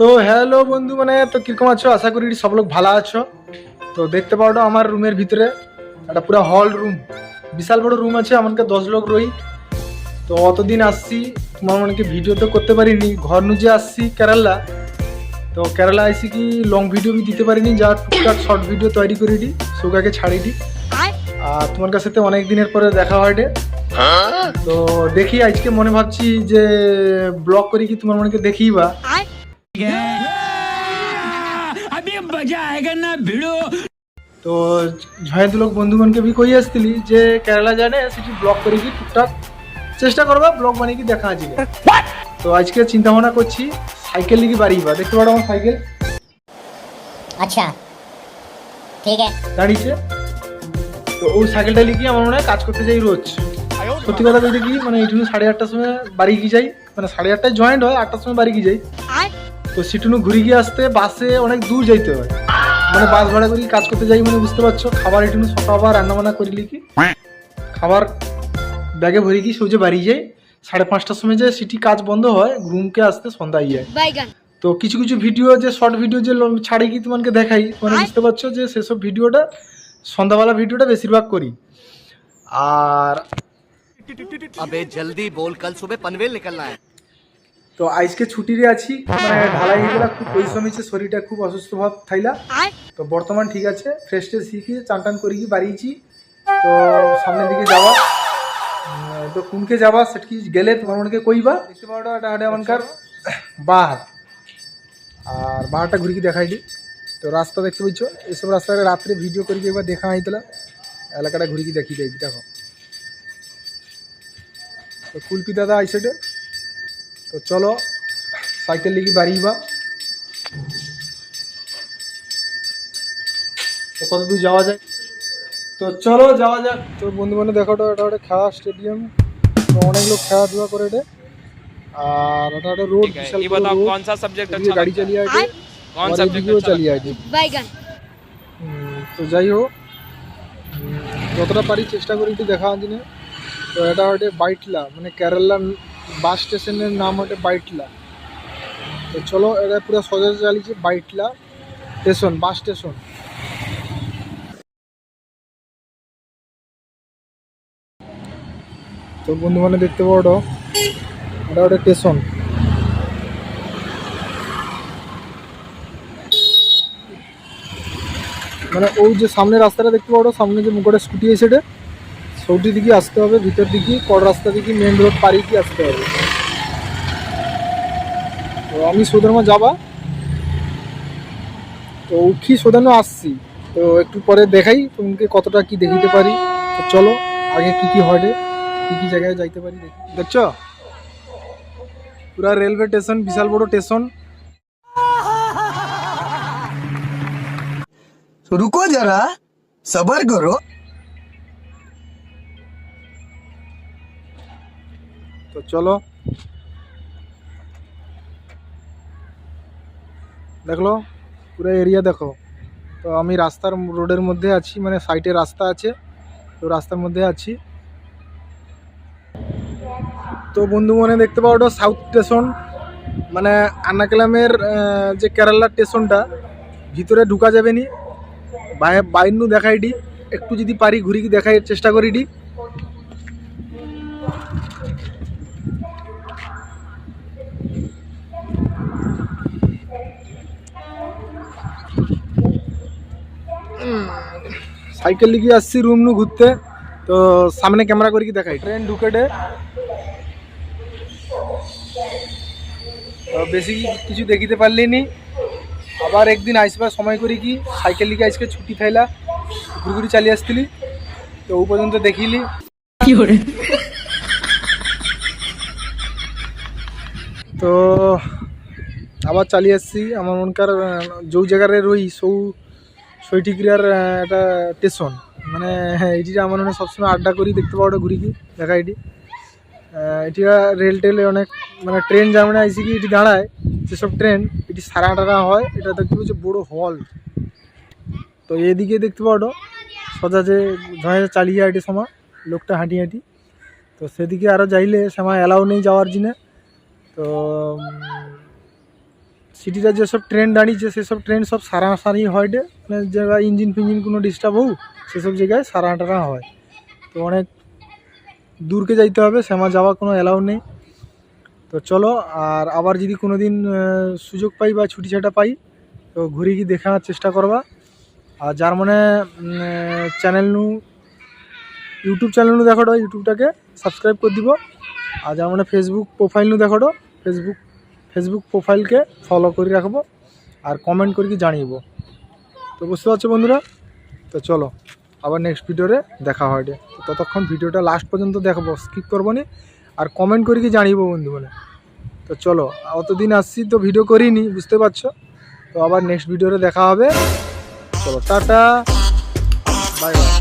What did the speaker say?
তো হ্যালো বন্ধু মানে তো কীরকম আছো? আশা করি সব লোক ভালো আছো। তো দেখতে পাওটা আমার রুমের ভিতরে একটা পুরো হল রুম বিশাল বড় রুম আছে আমাকে দশ লোক রই তো অতদিন আসছি তোমার মনকে ভিডিও তো করতে পারিনি। ঘর নুজে আসছি কেরালা। তো কেরালা আইসি কি লং ভিডিও বি দিতে পারিনি যা টুকটাক শর্ট ভিডিও তৈরি করে দিই সুগাকে ছাড়ি দিই। আর তোমার কাছে তো অনেক দিনের পরে দেখা হয় রে। তো দেখি আজকে মনে ভাবছি যে ব্লগ করি কি তোমার মনকে দেখি বা अभी मजा आएगा ना भिड़ो তো ঝয়ে লোক বন্ধুগণকে বি কই আসছিলি যে কেরালা জানে সেটি ব্লগ করি কি টুকটাক চেষ্টা করবা ব্লগ বানিয়ে কি দেখা আছে তো আজকে চিন্তা ভাবনা করছি সাইকেল লিখি বাড়ি বা দেখতে পারো আমার সাইকেল अच्छा ठीक है দাঁড়িয়েছে তো ওই সাইকেলটা লিখি আমার মনে হয় কাজ করতে যাই রোজ সত্যি কথা বলতে কি মানে এইটুকু সাড়ে আটটার সময় বাড়ি গিয়ে যাই মানে সাড়ে আটটায় জয়েন্ট হয় আটটার সময় বাড়ি গিয়ে যাই তো সিটুনু ঘুরে গিয়ে আসতে বাসে অনেক দূর যাইতে হয়। মানে বাস ভাড়া করি কাজ করতে যাই মানে বুঝতে পারছ? খাবার এটুনু সকাবার রান্নাবান্না করি লিখি খাবার ব্যাগে ভরে কি সোজে বাড়ি যাই সাড়ে পাঁচটার সময় যে সিটি কাজ বন্ধ হয় ঘুমকে আসতে সন্ধ্যা যায়। তো কিছু কিছু ভিডিও যে শর্ট ভিডিও যে ছাড়ে কি তোমাকে দেখাই। মানে বুঝতে পারছ যে সেসব ভিডিওটা সন্ধ্যাবেলা ভিডিওটা বেশিরভাগ করি। আর আবে জলদি বল কাল সুবে পনভেল নিকলনা হ্যায়। তো আজকে ছুটিরে আছি। মানে ঢালাই হয়ে খুব পরিশ্রম হয়েছে শরীরটা খুব অসুস্থ ভাব থাইলা। তো বর্তমান ঠিক আছে ফ্রেশ ট্রেশ শিখে চান টান করি কি বাড়িয়েছি। তো সামনের দিকে যাওয়া। তো কোনকে যাবা সেটা কি গেলে তোমার মনে কইবা? দেখতে পাওয়া এটা এটা এমনকার বাহার আর বাহারটা ঘুরে কি দেখাইলি তো রাস্তা দেখতে পাচ্ছ এসব রাস্তায় রাত্রে ভিডিও করি একবার দেখা হইতলা এলাকাটা ঘুরে কি দেখি দেখি দেখো। তো কুলপি দাদা আইসেটে তো চলো সাইকেল লিখি বাড়ি বা? তো কতদূর যাওয়া যায়? তো চলো যাওয়া যাক। তো বন্ধু বান্ধব দেখো তো এটা একটা খেলা স্টেডিয়াম তো অনেক লোক খেলাধুলা করে এটা আর এটা একটা রোড বিশাল বড় কোন সা সাবজেক্ট আছে গাড়ি চালিয়ে আছে কোন সাবজেক্ট চালিয়ে আছে বাইগান। তো যাই হোক। যতটা পারি চেষ্টা করি একটু দেখা আছে তো এটা হচ্ছে বাইটলা মানে কেরালার বাস স্টেশনের নাম হচ্ছে বাইটলা। তো চলো এটা পুরো সোজা চালিয়েছে বাইটলা স্টেশন, বাস স্টেশন। তো বন্ধু মানে দেখতে পাবো এটা ওটা স্টেশন। মানে ওই যে সামনে রাস্তাটা দেখতে পাবো সামনে যে মুখটা স্কুটি আছে এটা সৌদি দিকে আসতে হবে ভিতর দিকে কড় রাস্তা দিকে মেন রোড পাড়ি কি আসতে হবে। তো আমি সোদারমা যাবা। তো উঠি সোদানো আসছি। তো একটু পরে দেখাই তোমাকে কতটা কি দেখিতে পারি। তো চলো আগে কি কি হয় কি কি জায়গায় যাইতে পারি দেখি। দেখছ? পুরা রেলওয়ে স্টেশন বিশাল বড় স্টেশন রুকো যারা সবার করো। চলো। দেখল? পুরো এরিয়া দেখো। তো আমি রাস্তার রোডের মধ্যে আছি মানে সাইডে রাস্তা আছে। তো রাস্তার মধ্যে আছি। তো বন্ধু মনে দেখতে পাও ওটা সাউথ স্টেশন মানে আন্নাকেলামের আহ, যে কেরালা স্টেশনটা ভিতরে ঢুকা যাবে নি। বাই- বাইরনু দেখাই ডি একটু যদি পারি ঘুরি দেখাই চেষ্টা করি সাইকেল লিখে আসছি রুম নু ঘুরতে। তো সামনে ক্যামেরা করে কি দেখাই? ট্রেন ঢুকে ডে তো বেশি কিছু দেখিতে পারলি নি আবার একদিন আইসবার সময় করি কি সাইকেল লিখে আজকে ছুটি থাইলা ঘুরি ঘুরি চালিয়ে আসছিলি তো ও পর্যন্ত দেখিলি। তো আবার চালিয়ে আসছি আমার মনকার যেই জায়গায় রই সৌ সৈটিক্রিয়ার একটা স্টেশন মানে এটি আমার মনে হয় সবসময় আড্ডা করি, দেখতে পাওয়া ঘুরি কি, দেখা এটি। এটি রেল টেলে অনেক মানে ট্রেন যার মানে আইসি কি এটি দাঁড়ায়, যেসব ট্রেন এটি সারা টারা হয়, এটা দেখতে পাচ্ছি বড় হল তো এদিকে দেখতে পাওয়া সোজা যে, ধরে চালিয়ে এটি সময়, লোকটা হাঁটি হাঁটি। তো সেদিকে আরও যাইলে সময় অ্যালাউ নেই যাওয়ার জন্য তো সিটিতে যেসব ট্রেন দাঁড়িয়েছে সেসব ট্রেন সব সারাসারি হয় ডে মানে জায়গায় ইঞ্জিন ফিঞ্জিন কোনো ডিস্টার্ব হোক সেসব জায়গায় সারা টারা হয়। তো অনেক দূরকে যাইতে হবে, শ্যামা যাওয়ার কোনো অ্যালাউ নেই। তো চলো, আর আবার যদি কোনো দিন সুযোগ পাই বা ছুটি ছাটা পাই, তো ঘুরে গিয়ে দেখার চেষ্টা করবা। আর যার মানে চ্যানেল নু ইউটিউব চ্যানেল নু দেখো ইউটিউবটাকে সাবস্ক্রাইব করে দিব। আর যার মানে ফেসবুক প্রোফাইল নু দেখো ফেসবুক ফেসবুক প্রোফাইলকে ফলো করে রাখব আর কমেন্ট করে কি জানিয়ে তো বুঝতে পারছ বন্ধুরা? তো চলো, আবার নেক্সট ভিডিওতে দেখা হয় ততক্ষণ ভিডিওটা লাস্ট পর্যন্ত দেখব স্কিপ করব নি, আর কমেন্ট করে কি জানিব বন্ধু মানে তো চলো, অতদিন আসছি তো ভিডিও করিনি, বুঝতে পারছ? তো আবার নেক্সট ভিডিওতে দেখা হবে। চলো, টাটা। Bye bye